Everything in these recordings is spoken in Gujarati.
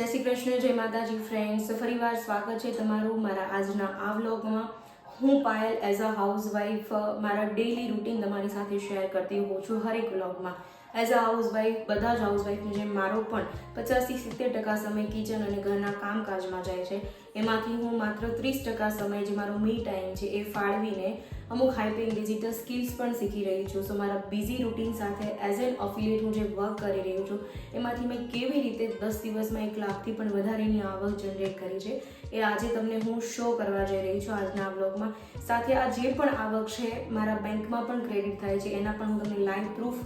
જય શ્રી કૃષ્ણ, જય માતાજી ફ્રેન્ડ્સ ફરીવાર સ્વાગત છે તમારું મારા આજના આ વ્લોગમાં હું પાયલ એઝ અ હાઉસવાઈફ મારા ડેઈલી રૂટીન તમારી સાથે શેર કરતી હોઉં છું હરેક વ્લોગમાં એઝ અ હાઉસવાઈફ બધા જ હાઉસવાઈફની જેમ મારો પણ પચાસથી સિત્તેર ટકા સમય કિચન અને ઘરના કામકાજમાં જાય છે. એમાંથી હું માત્ર ત્રીસ ટકા સમય જે મારો મી ટાઈમ છે એ ફાળવીને અમુક હાઈપિંગ ડિજિટલ સ્કિલ્સ પણ શીખી રહી છું. સો મારા બિઝી રૂટીન સાથે એઝ એન અફિલિએટ હું જે વર્ક કરી રહ્યો છું, એમાંથી મેં કેવી રીતે દસ દિવસમાં એક લાખથી પણ વધારેની આવક જનરેટ કરી છે, એ આજે તમને હું શો કરવા જઈ રહી છું આજના બ્લોગમાં સાથે આ જે પણ આવક છે, મારા બેંકમાં પણ ક્રેડિટ થાય છે, એના પણ હું તમને લાઈવ પ્રૂફ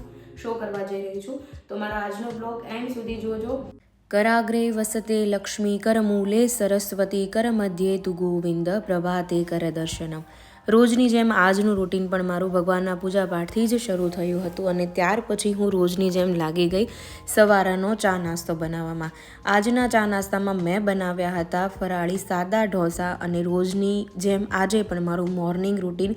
શો કરવા જઈ રહી છું. તો મારા આજનો બ્લોગ એન્ડ સુધી જોજો. કરાગ્રે વસતે લક્ષ્મી કરમૂલે સરસ્વતી કરમધ્યે તુ ગોવિંદ પ્રભાતે કર કરદર્શનમ રોજની જેમ આજનું રૂટીન પણ મારું ભગવાનના પૂજા પાઠથી જ શરૂ થયું હતું અને ત્યાર પછી હું રોજની જેમ લાગી ગઈ સવારનો ચા નાસ્તો બનાવવામાં. આજના ચા નાસ્તામાં મેં બનાવ્યા હતા ફરાળી સાદા ઢોસા અને રોજની જેમ આજે પણ મારું મોર્નિંગ રૂટીન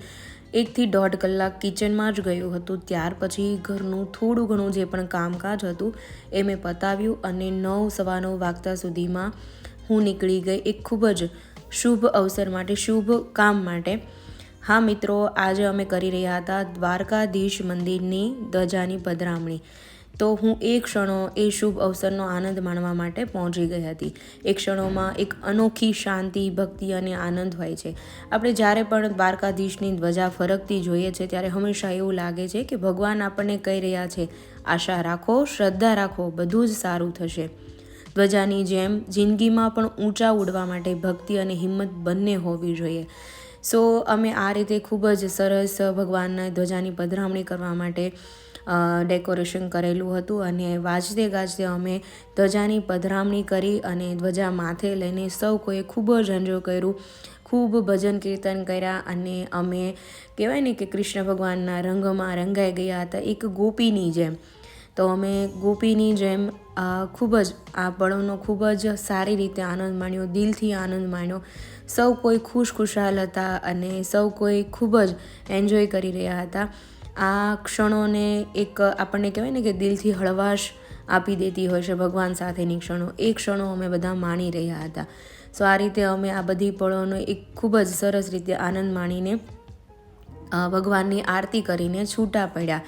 એકથી દોઢ કલાક કિચનમાં જ ગયું હતું. ત્યાર પછી ઘરનું થોડું ઘણું જે પણ કામકાજ હતું એ મેં પતાવ્યું અને નવ સવા નવ વાગતા સુધીમાં હું નીકળી ગઈ. એક ખૂબ જ શુભ અવસર માટે, શુભ કામ માટે હા મિત્રો, આજે અમે કરી રહ્યા હતા દ્વારકાધીશ મંદિરની ધજાની પધરામણી. તો હું એ ક્ષણો એ શુભ અવસરનો આનંદ માણવા માટે પહોંચી ગઈ હતી. એ ક્ષણોમાં એક અનોખી શાંતિ, ભક્તિ અને આનંદ હોય છે. આપણે જ્યારે પણ દ્વારકાધીશની ધ્વજા ફરકતી જોઈએ છે, ત્યારે હંમેશા એવું લાગે છે કે ભગવાન આપણને કહી રહ્યા છે, આશા રાખો, શ્રદ્ધા રાખો, બધું જ સારું થશે. ધ્વજાની જેમ જિંદગીમાં પણ ઊંચા ઉડવા માટે ભક્તિ અને હિંમત બંને હોવી જોઈએ. સો અમે આ રીતે ખૂબ જ સરસ ભગવાનના ધ્વજાની પધરામણી કરવા માટે ડેકોરેશન કરેલું હતું અને વાજતે ગાજતે અમે ધ્વજાની પધરામણી કરી અને ધ્વજા માથે લઈને સૌ કોઈએ ખૂબ જ એન્જોય કર્યું, ખૂબ ભજન કીર્તન કર્યા અને અમે કહેવાય ને કે કૃષ્ણ ભગવાનના રંગમાં રંગાઈ ગયા હતા, એક ગોપીની જેમ. તો અમે ગોપીની જેમ ખૂબ જ આ પળોનો ખૂબ જ સારી રીતે આનંદ માણ્યો, દિલથી આનંદ માણ્યો. સૌ કોઈ ખુશ ખુશાલ હતા અને સૌ કોઈ ખૂબ જ એન્જોય કરી રહ્યા હતા. આ ક્ષણોને એક આપણને કહેવાય ને કે દિલથી હળવાશ આપી દેતી હોય છે ભગવાન સાથેની ક્ષણો. એ ક્ષણો અમે બધા માણી રહ્યા હતા. સો આ રીતે અમે આ બધી પળોનો એક ખૂબ જ સરસ રીતે આનંદ માણીને ભગવાનની આરતી કરીને છૂટા પડ્યા.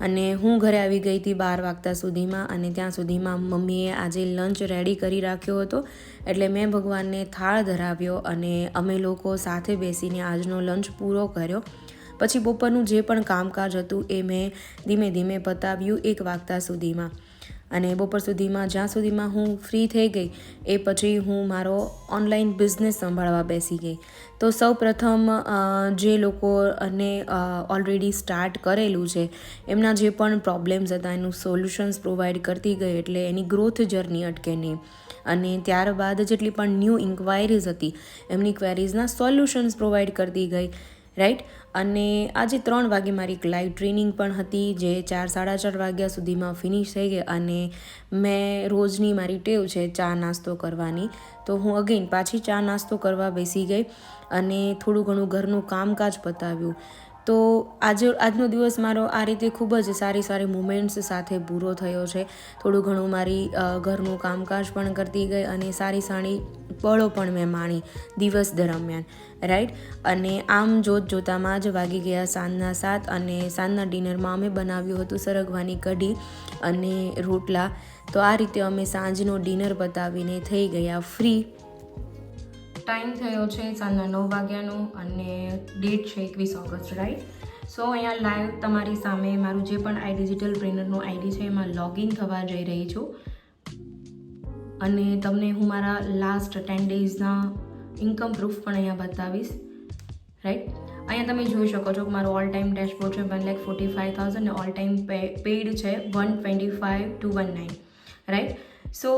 અને હું ઘરે આવી ગઈ હતી બાર વાગતા સુધીમાં અને ત્યાં સુધીમાં મમ્મીએ આજે લંચ રેડી કરી રાખ્યો હતો. એટલે મેં ભગવાનને થાળ ધરાવ્યો અને અમે લોકો સાથે બેસીને આજનો લંચ પૂરો કર્યો. પછી બપોરનું જે પણ કામકાજ હતું એ મેં ધીમે ધીમે પતાવ્યું એક વાગતા સુધીમાં. અને બપોર સુધીમાં, જ્યાં સુધીમાં હું ફ્રી થઈ ગઈ, એ પછી હું મારો ઓનલાઈન બિઝનેસ સંભાળવા બેસી ગઈ. તો સૌ પ્રથમ જે લોકો અને ઓલરેડી સ્ટાર્ટ કરેલું છે, એમના જે પણ પ્રોબ્લેમ્સ હતા, એનું સોલ્યુશન્સ પ્રોવાઈડ કરતી ગઈ એટલે એની ગ્રોથ જર્ની અટકે નહીં. અને ત્યારબાદ જેટલી પણ ન્યૂ ઇન્ક્વાયરીઝ હતી, એમની ક્વેરીઝના સોલ્યુશન્સ પ્રોવાઈડ કરતી ગઈ. રાઈટ? અને આજે ત્રણ વાગે મારી એક લાઈવ ટ્રેનિંગ પણ હતી, જે ચાર, સાડા ચાર વાગ્યા સુધીમાં ફિનિશ થઈ ગઈ અને મેં રોજની મારી ટેવ છે ચા નાસ્તો કરવાની. તો હું અગેન પાછી ચા નાસ્તો કરવા બેસી ગઈ અને થોડું ઘણું ઘરનું કામકાજ પતાવ્યું. તો આજે, આજનો દિવસ મારો આ રીતે ખૂબ જ સારી સારી મુમેન્ટ્સ સાથે પૂરો થયો છે. થોડું ઘણું મારી ઘરનું કામકાજ પણ કરતી ગઈ અને સારી સારી પળો પણ મેં માણી દિવસ દરમિયાન રાઈટ અને આમ જોત જોતામાં જ વાગી ગયા સાંજના સાત અને સાંજના ડિનરમાં અમે બનાવ્યું હતું સરગવાની કઢી અને રોટલા. તો આ રીતે અમે સાંજનો ડિનર બતાવીને થઈ ગયા ફ્રી ટાઈમ થયો છે સાંજના નવ વાગ્યાનો અને ડેટ છે એકવીસ ઓગસ્ટ રાઈટ સો અહીંયા લાઈવ તમારી સામે મારું જે પણ આઈ ડિજિટલ ટ્રેનરનું આઈડી છે, એમાં લોગિન થવા જઈ રહી છું. અને તમને હું મારા લાસ્ટ ટેન ડેઝના ઇન્કમ પ્રૂફ પણ અહીંયા બતાવીશ રાઈટ અહીંયા તમે જોઈ શકો છો મારો ઓલ ટાઈમ ડેશબોર્ડ છે one lakh forty five thousand all time paid છે one twenty five two one nine right so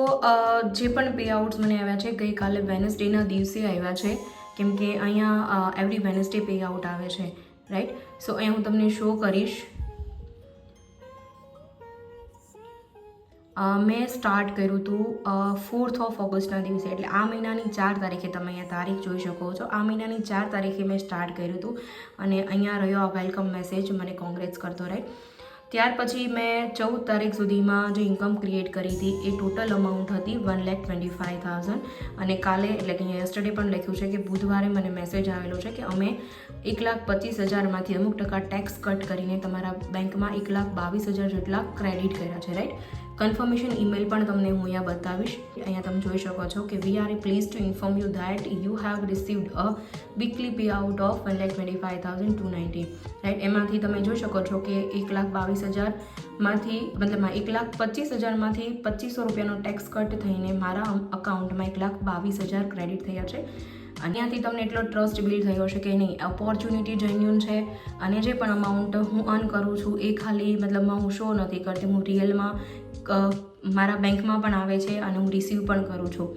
જે પણ પે આઉટ્સ મને આવ્યા છે, ગઈકાલે વેનસડેના દિવસે આવ્યા છે, કેમ કે અહીંયા એવરી વેનસડે પે આઉટ આવે છે રાઈટ સો, અહીંયા હું તમને શો કરીશ. મેં સ્ટાર્ટ કર્યું હતું ફોર્થ ઓફ ઓગસ્ટના દિવસે, એટલે આ મહિનાની ચાર તારીખે તમે અહીંયા તારીખ જોઈ શકો છો. આ મહિનાની ચાર તારીખે મેં સ્ટાર્ટ કર્યું હતું અને અહીંયા રહ્યો આ વેલકમ મેસેજ મને કોંગ્રેસ કરતો રહે. ત્યાર પછી મેં ચૌદ તારીખ સુધીમાં જે ઇન્કમ ક્રિએટ કરી હતી, એ ટોટલ અમાઉન્ટ હતી one lakh twenty five thousand અને કાલે એટલે કે યસ્ટરડે પણ લખ્યું છે કે બુધવારે મને મેસેજ આવેલો છે કે અમે એક લાખ પચીસ હજારમાંથી અમુક ટકા ટેક્સ કટ કરીને તમારા બેંકમાં એક લાખ બાવીસ હજાર જેટલા ક્રેડિટ કર્યા છે રાઈટ કન્ફર્મેશન ઈમેલ પણ તમને હું અહીંયા બતાવીશ. અહીંયા તમે જોઈ શકો છો કે we are please to inform you that you have received a weekly payout of one lakh twenty five thousand two ninety right એમાંથી તમે જોઈ શકો છો કે એક લાખ બાવીસ હજારમાંથી મતલબ એક લાખ પચીસ હજારમાંથી પચીસો રૂપિયાનો ટેક્સ કટ થઈને મારા અકાઉન્ટમાં એક લાખ બાવીસ હજાર ક્રેડિટ થયા છે. અહીંયાથી તમને એટલો ટ્રસ્ટ બિલ્ડ થયો છે કે નહીં ઓપોર્ચ્યુનિટી જેન્યુન છે. અને જે પણ અમાઉન્ટ હું અર્ન કરું છું, એ ખાલી મતલબમાં હું શો નથી કરતી, હું રિયલમાં મારા બેંકમાં પણ આવે છે અને હું રિસીવ પણ કરું છું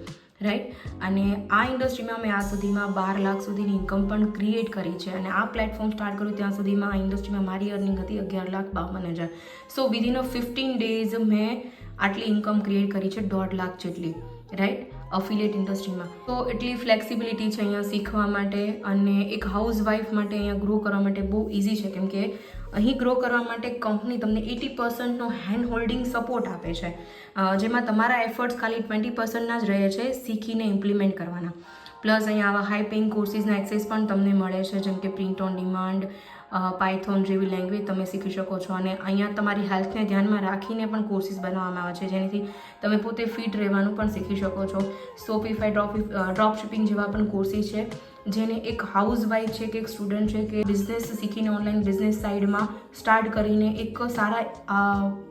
રાઈટ અને આ ઇન્ડસ્ટ્રીમાં મેં આ સુધીમાં બાર લાખ સુધીની ઇન્કમ પણ ક્રિએટ કરી છે અને આ પ્લેટફોર્મ સ્ટાર્ટ કર્યું ત્યાં સુધીમાં આ ઇન્ડસ્ટ્રીમાં મારી અર્નિંગ હતી અગિયાર લાખ બાવન હજાર. So within a fifteen days મેં આટલી ઇન્કમ ક્રિએટ કરી છે દોઢ લાખ જેટલી રાઈટ અફિલિયેટ ઇન્ડસ્ટ્રીમાં તો એટલી ફ્લેક્સિબિલિટી છે અહીંયા શીખવા માટે અને એક હાઉસ વાઇફ માટે અહીંયા ગ્રો કરવા માટે બહુ ઇઝી છે કેમ કે અહીં ગ્રો કરવા માટે કંપની તમને એટી પર્સન્ટનો હેન્ડ હોલ્ડિંગ સપોર્ટ આપે છે. જેમાં તમારા એફર્ટ્સ ખાલી ટ્વેન્ટી પર્સન્ટના જ રહે છે શીખીને ઇમ્પ્લિમેન્ટ કરવાના. પ્લસ અહીંયા આવા હાઈ પેઇંગ કોર્સિસના એક્સેસ પણ તમને મળે છે, જેમ કે પ્રિન્ટ ઓન ડિમાન્ડ પાયથોન જેવી લેંગ્વેજ તમે શીખી શકો છો. અને અહીંયા તમારી હેલ્થને ધ્યાનમાં રાખીને પણ કોર્સિસ બનાવવામાં આવે છે, જેનાથી તમે પોતે ફિટ રહેવાનું પણ શીખી શકો છો. સોપીફાઈ ડ્રોપ ડ્રોપ શિપિંગ જેવા પણ કોર્સિસ છે. જેને એક હાઉસવાઈફ છે કે એક સ્ટુડન્ટ છે કે બિઝનેસ શીખીને ઓનલાઈન બિઝનેસ સાઇડમાં સ્ટાર્ટ કરીને એક સારા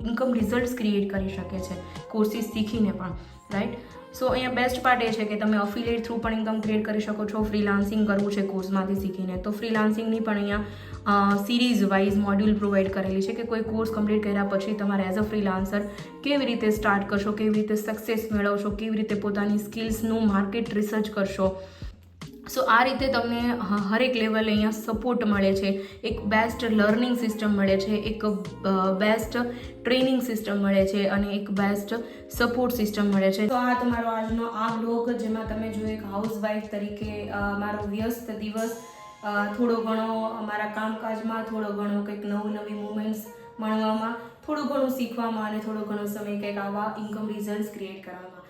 ઇન્કમ રિઝલ્ટ્સ ક્રિએટ કરી શકે છે કોર્સિસ શીખીને પણ રાઈટ સો અહીંયા બેસ્ટ પાર્ટ એ છે કે તમે અફિલિયેટ થ્રુ પણ ઇન્કમ ક્રિએટ કરી શકો છો ફ્રીલાન્સિંગ કરવું છે કોર્સમાંથી શીખીને. તો ફ્રીલાન્સિંગની પણ અહીંયા સિરીઝ વાઇઝ મોડ્યુલ પ્રોવાઈડ કરેલી છે કે કોઈ કોર્સ કમ્પ્લીટ કર્યા પછી તમારે એઝ અ ફ્રીલાન્સર કેવી રીતે સ્ટાર્ટ કરશો, કેવી રીતે સક્સેસ મેળવશો, કેવી રીતે પોતાની સ્કિલ્સનું માર્કેટ રિસર્ચ કરશો. સો આ રીતે તમને હરેક લેવલે અહીંયા સપોર્ટ મળે છે. એક બેસ્ટ લર્નિંગ સિસ્ટમ મળે છે, એક બેસ્ટ ટ્રેનિંગ સિસ્ટમ મળે છે અને એક બેસ્ટ સપોર્ટ સિસ્ટમ મળે છે. તો આ તમારો આજનો આ બ્લોગ જેમાં તમે જો એક હાઉસવાઈફ તરીકે મારો વ્યસ્ત દિવસ થોડો ઘણો મારા કામકાજમાં, થોડો ઘણો કંઈક નવું નવી મુમેન્ટ્સ મળવામાં, થોડું ઘણું શીખવામાં અને થોડો ઘણો સમય કંઈક આવા ઇન્કમ રિઝલ્ટ ક્રિએટ કરવામાં.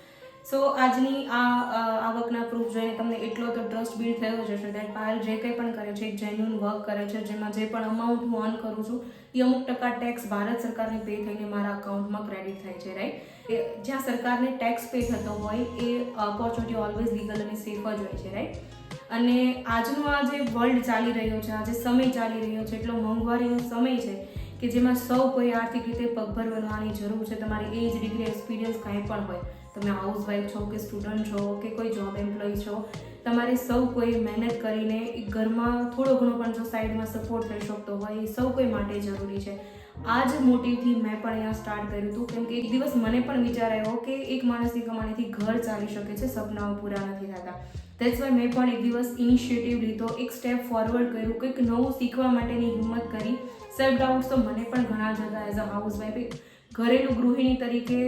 સો આજની આ આવકના ટ્રસ્ટ બિલ્ડ થયો જશે હશે. દેટ પાયલ જે કંઈ પણ કરે છે, એક જેન્યુન વર્ક કરે છે, જેમાં જે પણ અમાઉન્ટ હું અર્ન કરું છું, એ અમુક ટકા ટેક્સ ભારત સરકારને પે થઈને મારા અકાઉન્ટમાં ક્રેડિટ થાય છે રાઈટ જ્યાં સરકારને ટેક્સ પે થતો હોય, એ ઓપોર્ચ્યુનિટી ઓલવેઝ લીગલ અને સેફ જ હોય છે રાઈટ અને આજનો આ જે વર્લ્ડ ચાલી રહ્યો છે, આ જે સમય ચાલી રહ્યો છે, એટલો મોંઘવારીનો સમય છે કે જેમાં સૌ કોઈ આર્થિક રીતે પગભર બનવાની જરૂર છે. તમારી એજ ડિગ્રી એક્સપિરિયન્સ કાંઈ પણ હોય. તમે હાઉસવાઈફ છો કે સ્ટુડન્ટ છો કે કોઈ જોબ એમ્પ્લોય છો તમારે સૌ કોઈ મહેનત કરીને ઘરમાં થોડો ઘણો પણ જો સાઈડમાં સપોર્ટ થઈ શકતો હોય, એ સૌ કોઈ માટે જરૂરી છે. આ જ મોટિવથી મેં પણ અહીંયા સ્ટાર્ટ કર્યું હતું, કેમ કે એક દિવસ મને પણ વિચાર આવ્યો કે એક માણસની કમાણીથી ઘર ચાલી શકે છે, સપનાઓ પૂરા નથી થતા. દેટ્સ વાય મેં પણ એક દિવસ ઇનિશિયેટિવ લીધો, એક સ્ટેપ ફોરવર્ડ કર્યું, કંઈક નવું શીખવા માટેની હિંમત કરી. સેલ્ફ ડાઉટ્સ તો મને પણ ઘણા જ હતા એઝ અ હાઉસ વાઇફ ઘરેલું ગૃહિણી તરીકે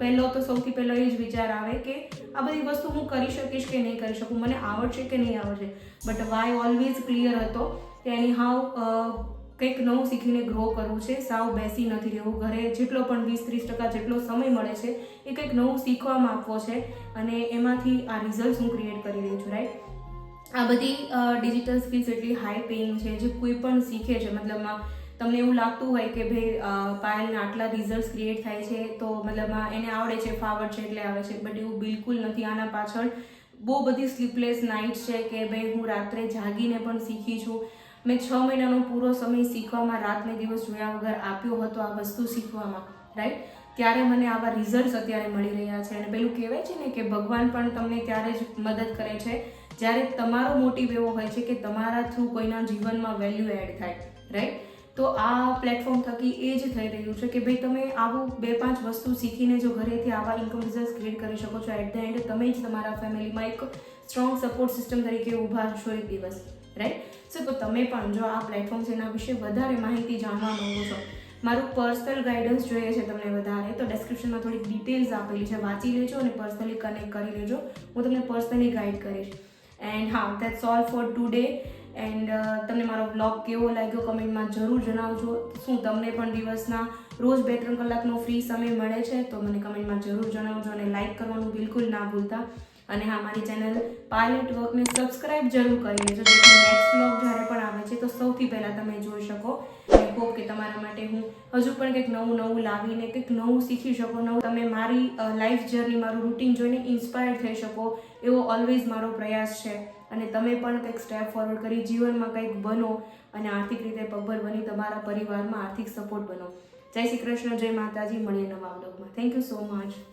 પહેલો તો સૌથી પહેલો એ જ વિચાર આવે કે આ બધી વસ્તુ હું કરી શકીશ કે નહીં કરી શકું, મને આવડશે કે નહીં આવડશે. બટ વાય ઓલવેઝ ક્લિયર હતો કે એની હાવ કંઈક નવું શીખીને ગ્રો કરવું છે, સાવ બેસી નથી રહેવું. ઘરે જેટલો પણ વીસ ત્રીસ ટકા જેટલો સમય મળે છે, એ કંઈક નવું શીખવામાં આપવો છે અને એમાંથી આ રિઝલ્ટ હું ક્રિએટ કરી રહી છું રાઈટ આ બધી ડિજિટલ સ્કિલ્સ એટલી હાઈ પેઇંગ છે જે કોઈ પણ શીખે છે મતલબમાં તમને એવું લાગતું હોય કે ભાઈ પાયલના આટલા રિઝલ્ટ ક્રિએટ થાય છે, તો મતલબ એને આવડે છે ફાવડ છે, એટલે આવે છે. બટ એવું બિલકુલ નથી. આના પાછળ બહુ બધી સ્લીપલેસ નાઇટ્સ છે કે ભાઈ, હું રાત્રે જાગીને પણ શીખી છું. મેં છ મહિનાનો પૂરો સમય શીખવામાં, રાતને દિવસ જોયા વગર આપ્યો હતો આ વસ્તુ શીખવામાં રાઈટ ત્યારે મને આવા રિઝલ્ટ અત્યારે મળી રહ્યા છે. અને પેલું કહેવાય છે ને કે ભગવાન પણ તમને ત્યારે જ મદદ કરે છે, જ્યારે તમારો મોટિવ એવો હોય છે કે તમારા થ્રુ કોઈના જીવનમાં વેલ્યુ એડ થાય રાઈટ તો આ પ્લેટફોર્મ થકી એ જ થઈ રહ્યું છે કે ભાઈ તમે આવું બે પાંચ વસ્તુ શીખીને જો ઘરેથી આવા ઇન્કમ રિઝલ્ટ ક્રિએટ કરી શકો છો. એટ ધ એન્ડ તમે જ તમારા ફેમિલીમાં એક સ્ટ્રોંગ સપોર્ટ સિસ્ટમ તરીકે ઊભા છો એક દિવસ રાઈટ સો તો તમે પણ જો આ પ્લેટફોર્મ એના વિશે વધારે માહિતી જાણવા માંગો છો, મારું પર્સનલ ગાઈડન્સ જોઈએ છે તમને વધારે, તો ડિસ્ક્રિપ્શનમાં થોડીક ડિટેલ્સ આપેલી છે. વાંચી લેજો અને પર્સનલી કનેક્ટ કરી લેજો. હું તમને પર્સનલી ગાઈડ કરીશ. એન્ડ હા that's all for today and તમને મારો બ્લોગ કેવો લાગ્યો કમેન્ટમાં જરૂર જણાવજો. શું તમને પણ દિવસના રોજ બે ત્રણ કલાકનો ફ્રી સમય મળે છે તો મને કમેન્ટમાં જરૂર જણાવજો અને લાઇક કરવાનું બિલકુલ ના ભૂલતા. અને હા, મારી ચેનલ પાયલટ વર્કને સબસ્ક્રાઇબ જરૂર કરી લેજો જેથી નેક્સ્ટ બ્લોગ જ્યારે પણ આવે છે તો સૌથી પહેલાં તમે જોઈ શકો. અને હોપ કે તમારા માટે હું હજુ પણ કંઈક નવું નવું લાવીને કંઈક નવું શીખી શકો, નવું તમે મારી લાઈફ જર્ની મારું રૂટીન જોઈને ઇન્સ્પાયર થઈ શકો એવો ઓલવેઝ મારો પ્રયાસ છે. અને તમે પણ કંઈક સ્ટેપ ફોરવર્ડ કરી, જીવનમાં કંઈક બનો અને આર્થિક રીતે પગભર બની તમારા પરિવારમાં આર્થિક સપોર્ટ બનો. જય શ્રી કૃષ્ણ, જય માતાજી, મળીએ નવા બ્લોગમાં થેન્ક યુ સો મચ